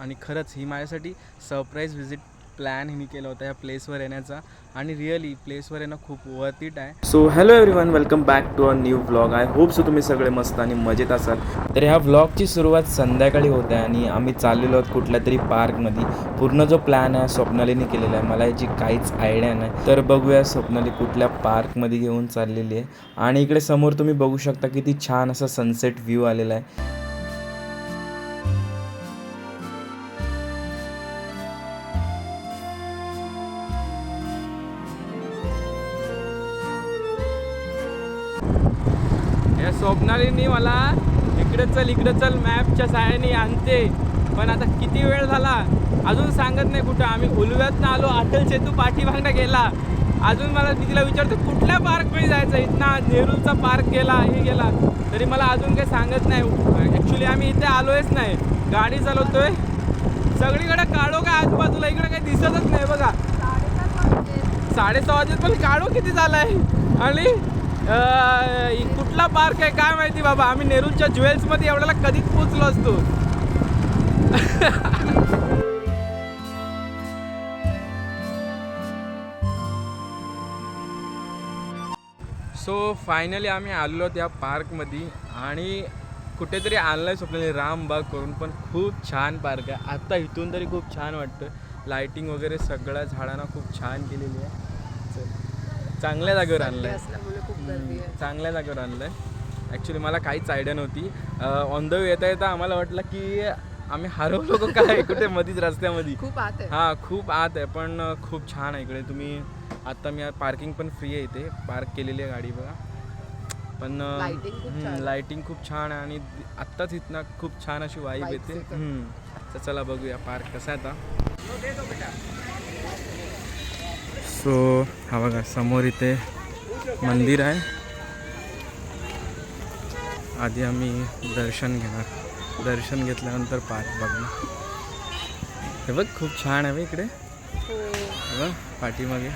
आणि खरंच ही माझ्यासाठी सरप्राईज व्हिजिट प्लॅन मी केला होता या प्लेसवर येण्याचा. आणि रिअली प्लेसवर येणं खूप वर्थ इट आहे. So hello everyone welcome back to a new vlog I hope so तुम्ही सगळे मस्त आणि मजेत असाल. तर ह्या व्लॉगची सुरुवात संध्याकाळी होत आहे आणि आम्ही चाललेलो आहोत कुठल्या तरी पार्कमध्ये पूर्ण जो प्लॅन आहे स्वप्नालीने केलेला आहे. मला याची काहीच आयडिया नाही. तर बघूया स्वप्नाली कुठल्या पार्कमध्ये घेऊन चाललेली आहे. आणि इकडे समोर तुम्ही बघू शकता किती छान असा सनसेट व्ह्यू आलेला आहे. या स्वप्नालीनी मला इकडे चल इकडे चल मॅपच्या सहाय्याने आणते. पण आता किती वेळ झाला? अजून सांगत नाही कुठं. आम्ही उलव्यातनं आलो अटल सेतू पाठीमागनं गेला. अजून मला तिला विचारतो कुठल्या पार्कमध्ये जायचं? इथनं नेहरूचा पार्क गेला हे गेला. तरी मला अजून काही सांगत नाही. ॲक्च्युली आम्ही इथे आलोयच नाही. गाडी चालवतोय. सगळीकडे काढो काय आजूबाजूला? इकडे काही दिसतच नाही बघा. साडेसहा वाजत पण काढो किती झालाय? आणि अं, इ- कुठला पार्क आहे काय माहिती बाबा? आम्ही नेरूरच्या ज्वेल्समध्ये एवढ्याला कधीच पोचलो असतो. सो फायनली आम्ही आलेलो त्या पार्कमध्ये आणि कुठेतरी आणलं आहे स्वप्नाली रामबाग करून पण खूप छान पार्क आहे. आत्ता इथून तरी खूप छान वाटतं लाईटिंग वगैरे सगळ्या झाडांना खूप छान केलेली आहे. चल. चांगल्या जागेवर आणलं आहे गर्दी आहे. चांगल्या जागेवर आणलं आहे ॲक्च्युली मला काहीच आयडिया नव्हती. ऑन द वे येता येता आम्हाला वाटलं की आम्ही हरवलो का काय? कुठे? मधीच रस्त्यामध्ये खूप आत आहे. हां खूप आत आहे पण खूप छान आहे इकडे. तुम्ही आत्ता मी पार्किंग पण फ्री आहे इथे. पार्क केलेली आहे गाडी बघा. पण Lighting खूप छान आहे. लाईटिंग खूप छान आहे आणि आत्ताच इथनं खूप छान अशी वाईब येते. तर चला बघूया पार्क कसा आहे आता. सो हा बघा समोर इथे मंदिर आहे. आधी आम्ही दर्शन घेणार. दर्शन घेतल्यानंतर पार्क बघणार. हे बघ खूप छान आहे इकडे. हे बघ पाठीमागे.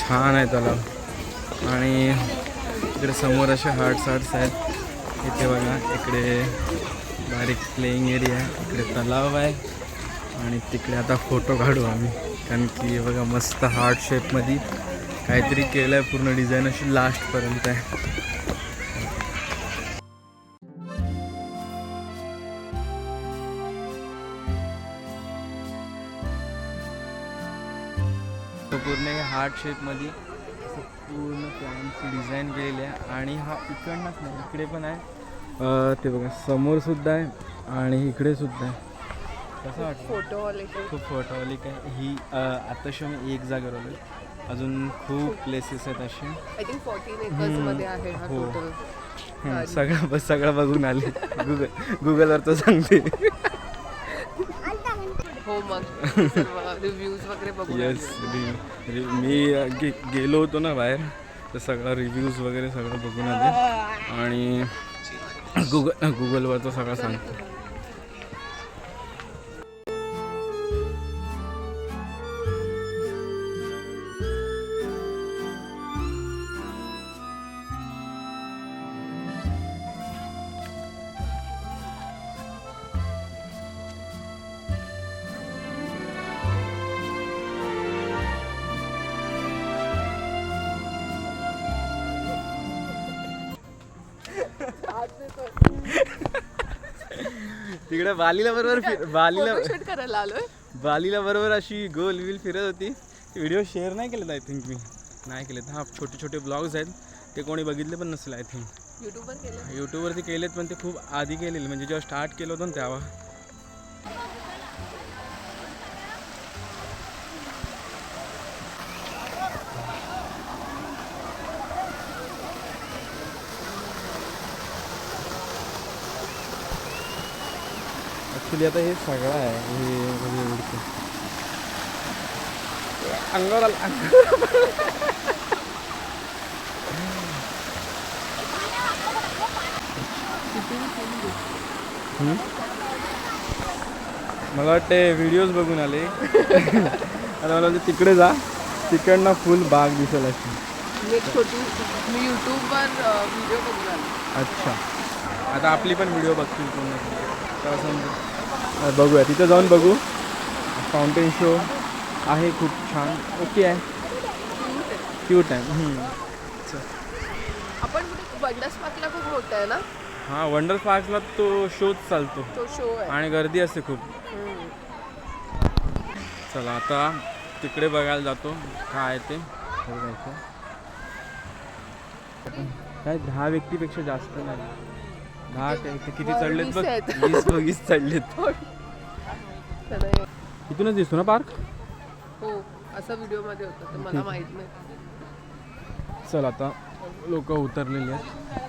छान आहे तलाव. आणि इकडे समोर असे हार्ट्स हार्ट्स आहेत. इथे बघा इकडे बारीक प्लेईंग एरिया आहे इकडे तलाव आहे. आणि तिकडे आता फोटो काढू आम्ही. कारण की बघा मस्त हार्ट शेपमध्ये काहीतरी केलं आहे पूर्ण डिझाईन अशी लास्टपर्यंत आहे. तो पूर्ण हे हार्ट शेपमध्ये असं पूर्ण प्लॅनची डिझाईन केलेली आहे. आणि हा इकडनंच नाही इकडे पण आहे. ते बघा समोर सुद्धा आहे आणि इकडे सुद्धा आहे. कसं वाटतं फोटो हॉल इथे खूप फोटोवालिक आहे. ही आताशी मी एक जागेवर आलो अजून खूप प्लेसेस आहेत असे आय थिंक फोर्टीन एकर्समध्ये आहे हा. टोटल सगळं बस सगळं बघून आले. गुगल गुगलवर तर सांगते. हो मग रिव्ह्यूज वगैरे बघून येस. मी गे गेलो होतो ना बाहेर तर सगळं रिव्ह्यूज वगैरे सगळं बघून आले. आणि गुगल गुगलवर तर सगळं सांगतो. तिकडे बालीला बरोबर बालीला फोटोशूट करायला आलोय. बालीला बरोबर अशी गोल विल फिरत होती. व्हिडिओ शेअर नाही केलेत आय थिंक मी. नाही केलेत. हां छोटे छोटे ब्लॉग्स आहेत. ते कोणी बघितले पण नसेल आय थिंक युट्यूबवर केलं यूट्यूबवरती केलेत पण ते खूप आधी केलेले. म्हणजे जेव्हा स्टार्ट केलं होतं ना तेव्हा. ॲक्च्युली आता हे सगळं आहे. हे म्हणजे उडते अंगावर मला वाटते व्हिडिओज बघून आले. आणि मला वाटतं तिकडे जा. तिकडनं फुल बाग दिसेल अशी. मी यूट्यूबवर व्हिडिओ बघून आले. अच्छा. आता आपली पण व्हिडिओ बघतील तुम्ही समजा बघूया. तिथं जाऊन बघू. फाउंटेन शो आहे खूप छान. ओके आहे. क्यूट आहे. आपण बंडस पार्कला खूप मोठा आहे ना? हा वंडर पार्कला तो शोच चालतो. तो शो आणि गर्दी असते खूप. चला आता तिकडे बघायला जातो. काय आहे ते. काय दहा व्यक्तीपेक्षा जास्त नाही. दहा काय किती वर चढलेत वीस बघ? आहेत. वीस चढलेत. हे- इथूनच दिसतो ना पार्क? हो असं व्हिडिओमध्ये होतं तर मला माहीत नाही. चल आता लोक उतरलेली आहेत.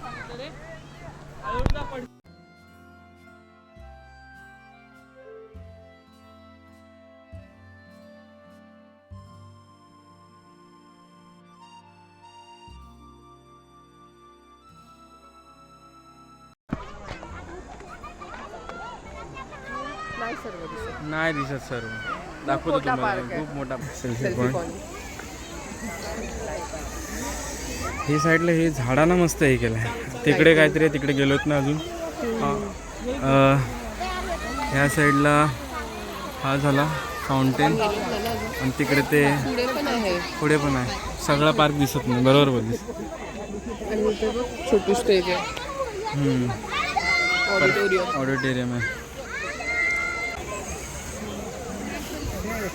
नाही दिसत सर्व दाखवतो मोठा तुम्हाला. park आहे. खूप मोठा सेल्फी सेल्फी पॉईंट पॉईंट हे साईडला हे झाडांना मस्त हे केलं आहे तिकडे काहीतरी आहे, तिकडे गेलोत ना अजून. अं, ह्या साईडला हा झाला फाउंटेन आणि तिकडे ते पुढे पण आहे. पुढे पण आहे. सगळा पार्क दिसत नाही. बरोबर बोललीस. आणि इथे बघ छोटू स्टेज आहे. ऑडिटोरियम ऑडिटोरियम आहे.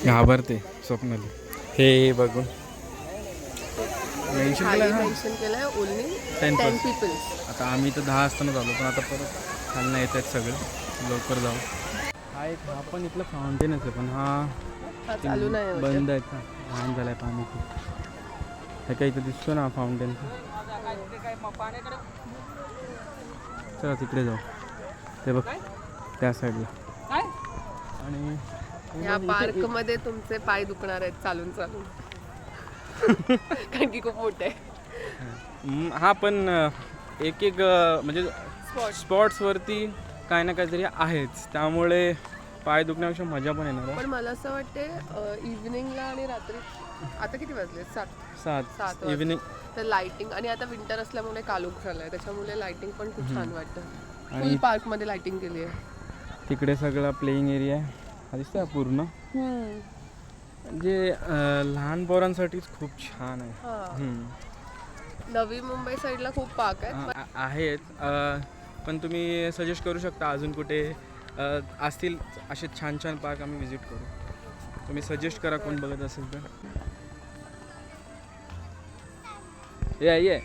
घाबरते स्वप्नाली. हे बघून. मेन्शन केलं ना? मेन्शन केलंय only ten ten percent peoples आता आम्ही तर दहा असताना आलो पण आता परत खालनं येत आहेत सगळे. लवकर जाऊ. हा एक हा पण इथलं फाउंटेनच आहे पण हा हा चालू नाही. बंद आहे का लहान झालाय पाणी खूप. हे काही इथं दिसतो ना फाउंटेन चला तिकडे जाऊ. ते बघ त्या साईडला आणि या पार्कमध्ये तुमचे पाय दुखणार आहेत चालून चालून. कारण की खूप मोठे. हम्म, हा पण अं, एक एक अं, म्हणजे स्पॉट्सवरती काय ना काहीतरी आहेच. त्यामुळे पाय दुखण्यापेक्षा मजा पण येणार आहे. पण मला असं वाटते इव्हिनिंगला आणि रात्री आता किती वाजले? सात. सात. सात वाजता. इव्हिनिंग तर लाइटिंग आणि आता विंटर असल्यामुळे कालोख झालाय. त्याच्यामुळे लाइटिंग पण खूप छान वाटतं. आणि- फुल पार्कमध्ये लाइटिंग केली आहे तिकडे सगळा प्लेईंग एरिया आहे. दिसतोय पूर्ण? म्हणजे लहान पोरांसाठीच खूप छान आहे. हा. नवी मुंबई साईडला खूप पार्क आहेत. पण तुम्ही सजेस्ट करू शकता अजून कुठे असतील असे छान छान पार्क आम्ही विजिट करू. तुम्ही सजेस्ट करा कोण बघत असेल तर. ये ये.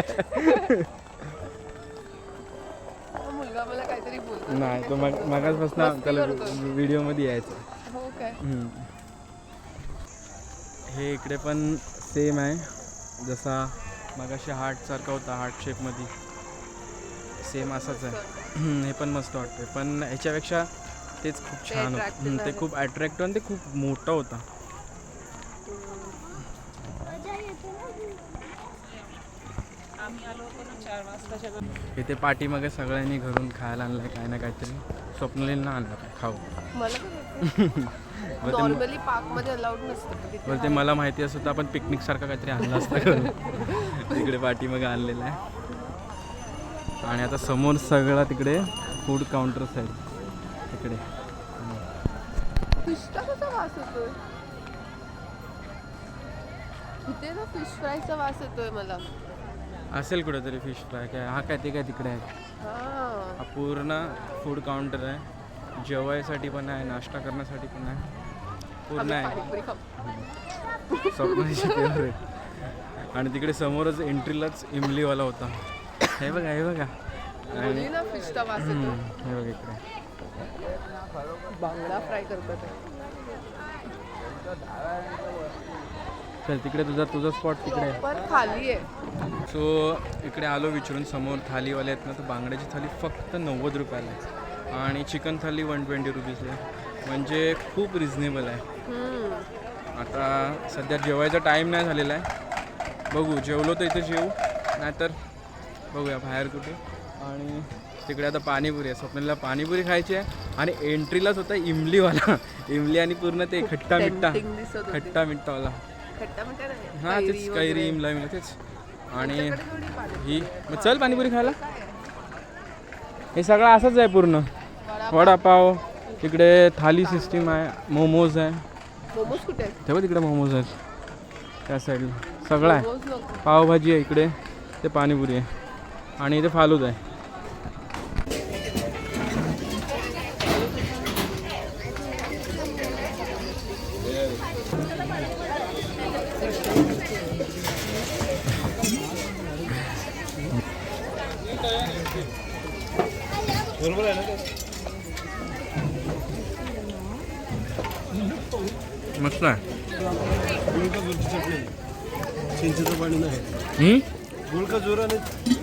हम्म. मुलगा मला काहीतरी बोलतो नाही तो मग मागासपासून मस्ती त्याला करतो. व्हिडिओमध्ये यायचं हो काय हम्म. हे इकडे पण सेम आहे जसा मगाशी हार्टसारखा होता हार्ट शेपमध्ये सेम असाच आहे हम्म, हे पण मस्त वाटतं पण ह्याच्यापेक्षा तेच खूप छान होतं हम्म, ते आहे. खूप अट्रॅक्टिव्ह आणि ते खूप मोठा होता इथे पाठीमागे सगळ्यांनी घरून खायला आणलंय काय ना काहीतरी. स्वप्नलींना आणलं काय खाऊ. मला नॉर्मली अलाउड नसतं बोलते मला माहिती असं तर आपण पिकनिक सारखं काहीतरी आणलं असतं घरून. तिकडे पाठीमागे आणलेलं आहे. आणि आता समोर सगळा तिकडे फूड काउंटर्स आहेत तिकडे. फिशचा कसा वास येतोय? इथे ना फिश फ्रायचा वास येतोय मला. असेल कुठेतरी फिश फ्राय काय हा काय ते काय तिकडे आहे. हा. पूर्ण फूड काउंटर आहे. जेवायसाठी पण आहे नाश्ता करण्यासाठी पण आहे. पूर्ण आहे. पाणीपुरी खाऊ. स्वप्नाची फेवरेट आणि तिकडे समोरच एंट्रीलाच इमलीवाला होता. हे बघा हे बघा. बोलली ना फिशचा वास येतोय हम्म, हे बघा इकडे. बांगडा फ्राय करतात. चल तिकडे तुझा तुझा स्पॉट तिकडे आहे. खाली आहे. सो इकडे आलो विचारून समोर थालीवाले आहेत ना तर बांगड्याची थाली फक्त नव्वद रुपयाला आहे. आणि चिकन थाली वन ट्वेंटी रुपीजला आहे. म्हणजे खूप रिझनेबल आहे. आता सध्या जेवायचा टाईम नाही झालेला आहे. बघू जेवलो तर इथे जेवू नाहीतर बघूया बाहेर कुठे. आणि तिकडे आता पाणीपुरी आहे. स्वप्नाला पाणीपुरी खायची आहे. आणि एंट्रीलाच होता इमलीवाला. इमली आणि पूर्ण ते खट्टा मिठ्ठा. खट्टा मिठ्ठावाला हां तेच. कैरी इमला इमला तेच आणि. ही मग चल पाणीपुरी खायला हे सगळं असंच आहे पूर्ण वडापाव. तिकडे थाली सिस्टीम आहे मोमोज आहे मोमोज कुठे आहेत? तेव्हा तिकडे मोमोज आहेत त्या साईडला सगळं आहे. पावभाजी आहे इकडे ते पाणीपुरी आहे आणि इथे फालूद आहे मस्त आहे चिंचेचं पाणी नाही हम्म? गुळ का जोर आणि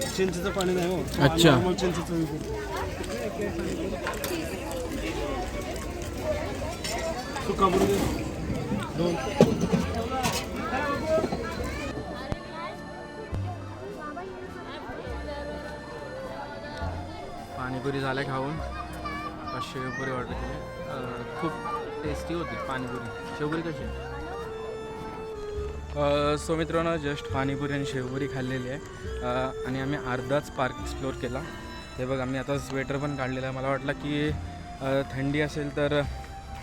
चिंचेचं पाणी नाही हो अच्छा. नॉर्मल चिंचेचं विकू. सुका दे. दोन पाणीपुरी झाल्या खाऊन. आता शेवपुरी ऑर्डर केली. खूप टेस्टी होती पाणीपुरी शेवपुरी कशी आहे? सो मित्रांनो जस्ट पाणीपुरी आणि शेवपुरी खाल्लेली आहे. आणि आम्ही अर्धाच पार्क एक्सप्लोअर केला. हे बघ आम्ही आता स्वेटर पण काढलेलं आहे. मला वाटलं की थंडी असेल तर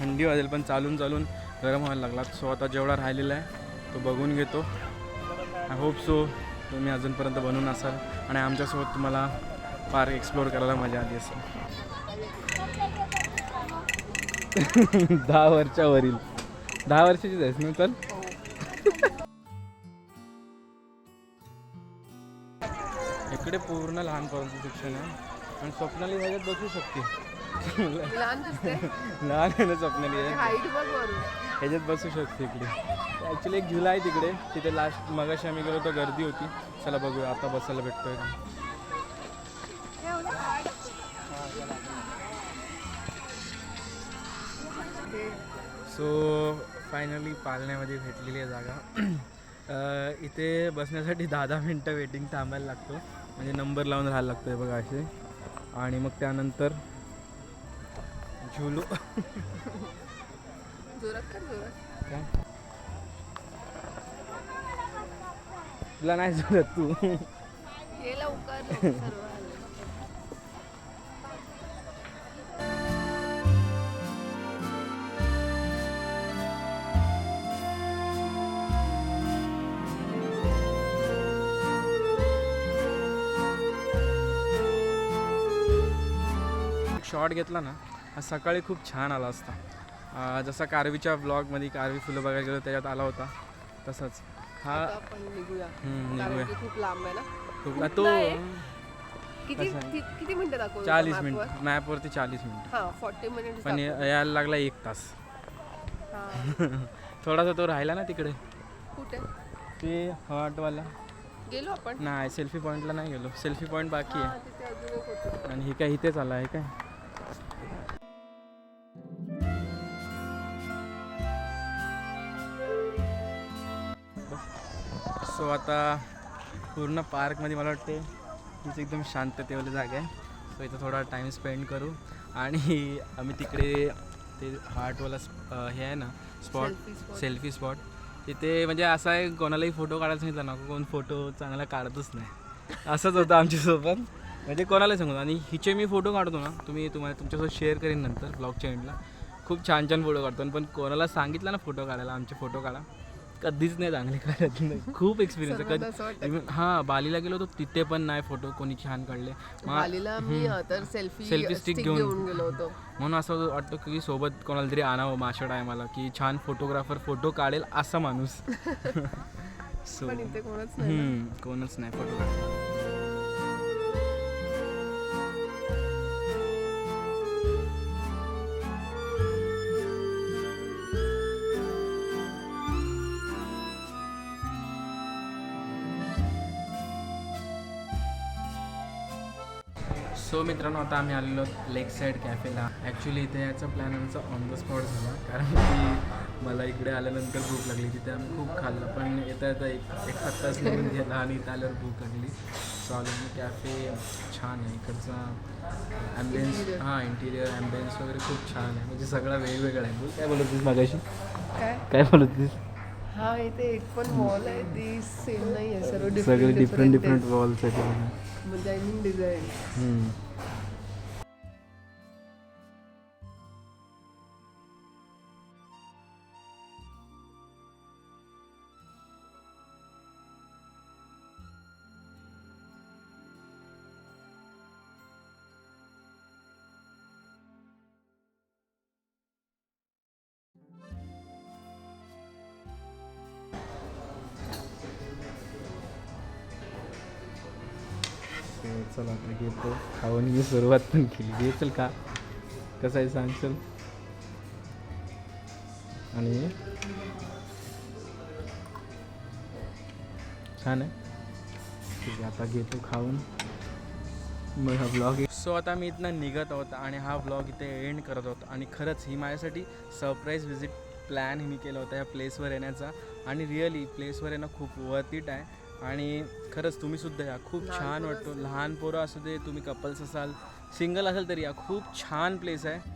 थंडी वाजेल पण चालून चालून गरम व्हायला लागला. सो आता जेवढा राहिलेला आहे तो बघून घेतो. आय होप सो तुम्ही अजूनपर्यंत बनवून असाल. आणि आमच्यासोबत तुम्हाला पार्क एक्सप्लोअर करायला मजा आली असेल. दहा वर्षा वरील. दहा वर्षाचीच आहेस ना चल इकडे पूर्ण लहान पोरांचं शिक्षण आहे. आणि स्वप्नाली ह्याच्यात बसू शकते. लहान आहे ना स्वप्नाली ह्याच्यात बसू शकते इकडे. ॲक्च्युली एक झुला आहे तिकडे. तिथे लास्ट मगाशी आम्ही गेलो तर गर्दी होती. चला बघूया आता बसायला भेटतोय. सो फायनली पालण्यामध्ये भेटलेली आहे जागा. इथे बसण्यासाठी दहा दहा मिनटं वेटिंग थांबायला लागतो. म्हणजे नंबर लावून राहायला लागतो आहे बघा असे. आणि मग त्यानंतर झुलू. तुला नाही जुळत तू. शॉट घेतला ना हा सकाळी खूप छान आला असता. जसा कारवीच्या ब्लॉगमध्ये कारवी फुलं बघायला गेलो त्याच्यात आला होता. तसंच. हा. निघूया. खूप लांब आहे ना. खूप तो. किती मिनिटं दाखवतो चाळीस? मिनिट. मॅपवरती चाळीस मिनिट. हा फॉर्टी मिनिट पण यायला लागला एक तास. थोडासा तो राहिला ना तिकडे. कुठे? ते हॉटवाला. गेलो आपण. नाही सेल्फी पॉईंटला नाही गेलो. सेल्फी पॉईंट बाकी आहे. आणि ही काय इथेच आला आहे काय? सो आता पूर्ण पार्कमध्ये मला वाटते हीच एकदम शांततेवाली जागा आहे. सो इथं थोडा टाईम स्पेंड करू. आणि आम्ही तिकडे ते हार्टवाला हे आहे ना स्पॉट. सेल्फी स्पॉट तिथे म्हणजे असं आहे कोणालाही फोटो काढायला सांगितलं ना कोण फोटो चांगला काढतच नाही. असंच होतं आमच्यासोबत. म्हणजे कोणाला सांगू? आणि हिचे मी फोटो काढतो ना तुम्ही तुम्हाला तुमच्यासोबत शेअर करेन नंतर ब्लॉगच्या एंडला खूप छान छान फोटो काढतो. पण कोणाला सांगितलं ना फोटो काढायला आमचे फोटो काढा कधीच नाही चांगले काढत. नाही खूप एक्सपिरियन्स आहे. कधी हां बालीला गेलो तर तिथे पण नाही फोटो कोणी छान काढले. बालीला मी तर सेल्फी stick घेऊन- गेलो होतो. म्हणून असं वाटतं की सोबत कोणाला तरी आणावं माशा टायमाला की छान फोटोग्राफर फोटो काढेल असा माणूस. सो. कोणच नाही फोटोग्राफर सो मित्रांनो आता आम्ही आलेलो लेक साईड कॅफेला ॲक्च्युली इथे याचा प्लॅन आमचा ऑन द स्पॉट झाला कारण की मला इकडे आल्यानंतर भूक लागली तिथे आम्ही खूप खाल्लं. पण येता येता एक एक तास निघून गेला आणि इथं आल्यावर भूक लागली. सो आलो मी कॅफे छान आहे. इकडचा ॲम्बियन्स हां इंटिरियर ॲम्बियन्स वगैरे खूप छान आहे. म्हणजे सगळा वेगवेगळा आहे. बोल काय बोलत होतीस मागाशी? काय? काय बोलत होतीस? हा इथे एक पण मॉल आहे. ती सेम नाही आहे सर्व सगळे डिफरंट डिफरंट डिफरंट वॉल्स आहेत. Designing design hmm. So, चला आता घेतो. खाऊन मी सुरुवात पण केली. घेचल का कसं आहे सांगचल आणि छान आहे. ठीक आहे आता घेतो खाऊन. मग हा ब्लॉग सो आता मी इथनं निघत आहोत आणि हा ब्लॉग इथे एंड करत आहोत. आणि खरंच ही माझ्यासाठी सरप्राईज व्हिजिट प्लॅन मी केला होता या प्लेसवर येण्याचा. आणि रिअली प्लेसवर येणं खूप वर्थ इट आहे. आणि खरंच तुम्ही सुद्धा या. खूप छान वाटतो. लहान पोरं असू दे तुम्ही कपल्स असाल सिंगल असाल तरी या. खूप छान प्लेस आहे.